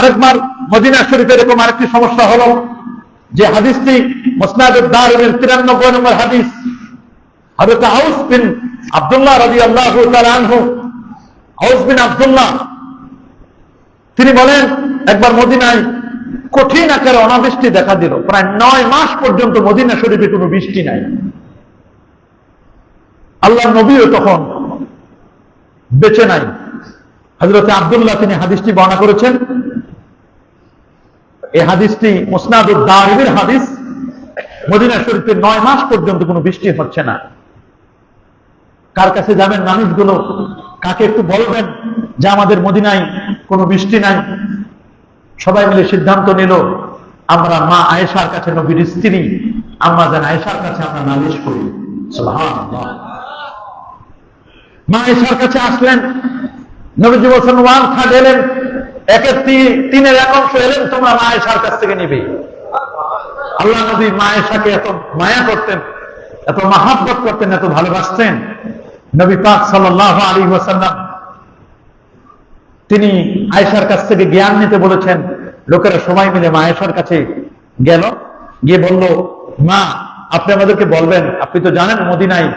আরেকবার মদিনা শরীফের এরকম আরেকটি সমস্যা হল যে হাদিসটি মোসনাদুল দারুনের তিরানব্বই নম্বর হাদিস। হযরত আউস বিন আব্দুল্লাহ তাআলা আনহু, আউস বিন আব্দুল্লাহ, তিনি বলেন, একবার মদিনায় কঠিন আকারে অনাবৃষ্টি দেখা দিল। প্রায় নয় মাস পর্যন্ত মদিনা শরীফে কোনো বৃষ্টি নাই। আল্লাহ নবীও তখন বেঁচে নাই। হজরত আবদুল্লাহ তিনি হাদিসটি বর্ণনা করেছেন এই হাদিসটি মুসনাদুল দারিবের হাদিস। মদিনা শরীফে নয় মাস পর্যন্ত কোনো বৃষ্টি হচ্ছে না। কার কাছে যাবেন মানুষগুলো? কাকে একটু বলবেন যে আমাদের মদিনায় কোনো বৃষ্টি নাই? সবাই মিলে সিদ্ধান্ত নিল, আমরা মা আয়েশার কাছে নবীর স্ত্রী আমরা যেন আয়েশার কাছে আমরা নালিশ করি। মা আয়েশার কাছে আসলেন, নবীজি বলছেন ওয়ান থার্ড এলেন একের তিনের এক অংশ এলেন, তোমরা মা আয়েশার কাছ থেকে নিবে। আল্লাহ নবী মা আয়েশাকে এত মায়া করতেন, এত মাহাব্বত করতেন, এত ভালোবাসতেন। নবী পাক আলাইহি ওয়াসাল্লাম তিনি আয়েশার কাছ থেকে জ্ঞান নিতে বলেছেন, লোকেরা সবাই মিলে মা আয়েশার কাছে গেল, গিয়ে বলল, মা, আপনি আমাদেরকে বলবেন, আপনি তো জানেন মদিনায়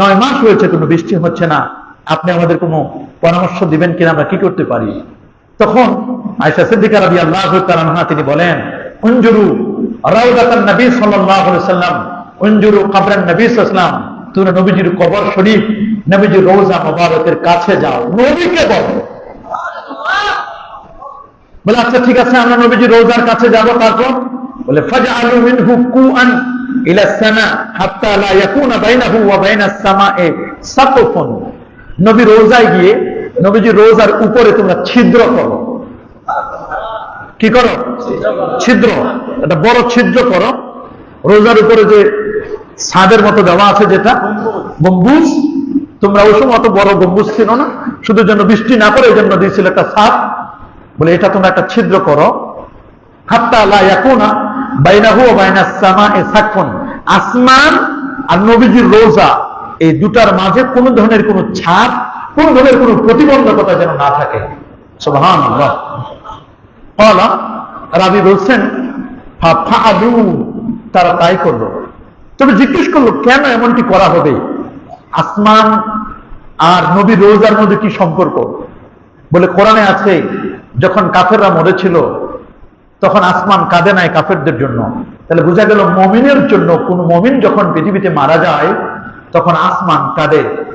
নয় মাস হয়েছে, কোনো বৃষ্টি হচ্ছে না। আপনি আমাদের কোনো পরামর্শ দিবেন কিনা, আমরা কি করতে পারি? তখন আয়েশা সিদ্দিকা রাদিয়াল্লাহু তাআলা আনহা তিনি বলেন, উনজুরু রাউদাতান নবী আলাইহি সাল্লাম, উনজুরু কবরান নবী সাল্লাম, তোমরা নবীজির কবর শরীফ, নবীজির রোজা মোবারকের কাছে যাও, নবীকে বলো। বলে আচ্ছা ঠিক আছে, আমরা নবীজি রোজার কাছে যাব, তারপর? বলে, ফাজআলু মিনহু কুআন ইলা সামা হাত্তা লা ইয়াকুনা বাইনাহু ওয়া বাইনাস সাকফুন। নবী রোজায় গিয়ে নবীজি রোজার উপরে তোমরা ছিদ্র করো। কি করো? ছিদ্র। একটা বড় ছিদ্র করো। রোজার উপরে যে ছাদের মতো দেওয়া আছে যেটা, গম্বুজ। তোমরা ওই সময় অত বড় গম্বুজ ছিল না। শুধু যেন বৃষ্টি না করে এই জন্য দিয়েছিল একটা ছাদ। বলে, এটা তোমরা একটা ছিদ্র করো। আসমান আর নবীজির রোজা, এই দুটার মাঝে কোন ধরনের কোনো ছাপ কোন ধরনের কোনো প্রতিবন্ধকতা যেন না থাকে। রাবি বলছেন তারা তাই করল। তবে জিজ্ঞেস করল, কেন এমনটি করা হবে? আসমান আর নবী রোজার মধ্যে কি সম্পর্ক? বলে, কোরআনে আছে, যখন কাফেররা মরেছিল, তখন আসমান কাঁদে নাই কাফেরদের জন্য। তাহলে বোঝা গেল, মমিনের জন্য কোন মমিন যখন পৃথিবীতে মারা যায়, তখন আসমান কাঁদে।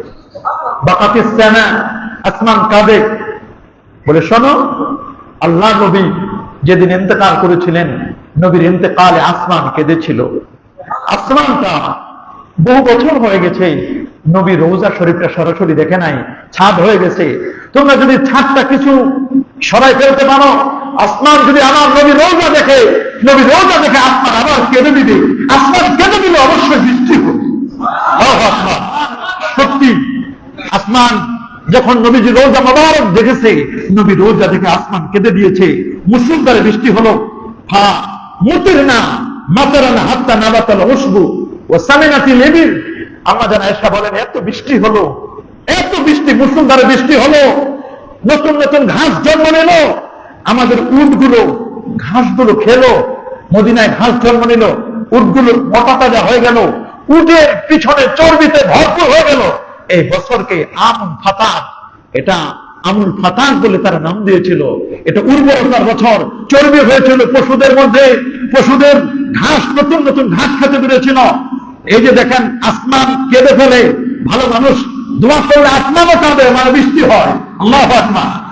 বাকাতে সেনা আসমান কাঁদে বলে, শোনো, আল্লাহ নবী যেদিন ইন্তেকাল করেছিলেন, নবীর ইন্তেকালে আসমান কেঁদেছিল। আসমানটা বহু বছর হয়ে গেছে, নবী রোজা শরীফটা সরাসরি দেখে নাই, ছাদ হয়ে গেছে। তোমরা যদি ছাদটা কিছু সরাই ফেলতে পারো, আসমান যদি আমার নবী রোজা দেখে, নবী রোজা দেখে আসমান আবার কেঁদে দিবে। আসমান কেঁদে দিলে অবশ্যই বৃষ্টি হবে আল্লাহু আকবার। সত্যি আসমান, যখন নবীজি রোজা মোবারক দেখেছে, নবী রোজা দেখে আসমান কেঁদে দিয়েছে। মুসলিমদারে বৃষ্টি হলো। হা মুতির না মাতারা না হাত্তা নাবাতাল উসবু ও সামিনাতি লেবির যেন এসা বলেন, এত বৃষ্টি হলো, এত বৃষ্টি মুসলিমদারে বৃষ্টি হলো। নতুন নতুন ঘাস জন্ম নিল। আমাদের উটগুলো ঘাসগুলো খেলো। মদিনায় ঘাস জন্ম নিল। উটগুলো মোটা তাজা হয়ে গেল। উটের পিছনে চর্বিতে ভরপুর হয়ে গেল। এই বছরকে আমুল ফাতার এটা আমুল ফাতার বলে তারা নাম দিয়েছিল। এটা উর্বরতার বছর। চর্বি হয়েছিল পশুদের মধ্যে। পশুদের ঘাস, নতুন নতুন ঘাস খেতে পেরেছিল। এই যে দেখেন, আসমান কেঁদে ফেলে। ভালো মানুষ দোয়া করলে আসমানও কাঁদে মানে বৃষ্টি হয়। আল্লাহ আসমান